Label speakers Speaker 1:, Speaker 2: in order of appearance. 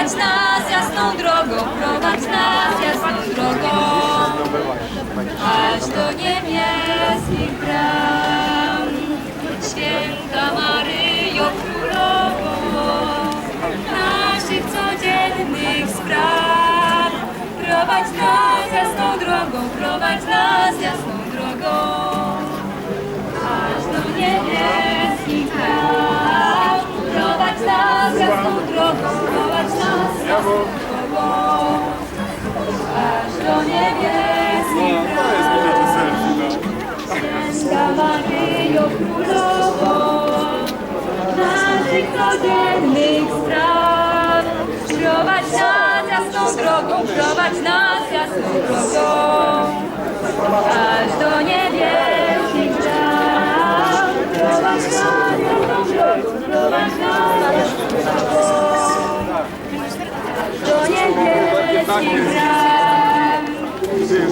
Speaker 1: Prowadź nas jasną drogą, prowadź nas jasną drogą, aż do niebieskich bram. Święta Maryjo Królowo, naszych codziennych spraw. Prowadź nas jasną drogą, prowadź nas jasną drogą, aż do niebieskich bram. Prowadź nas jasną drogą, praw. Święta Maryjo Królowo, naszych codziennych spraw. Prowadź nas jasną drogą, prowadź nas jasną drogą, Tá Sim.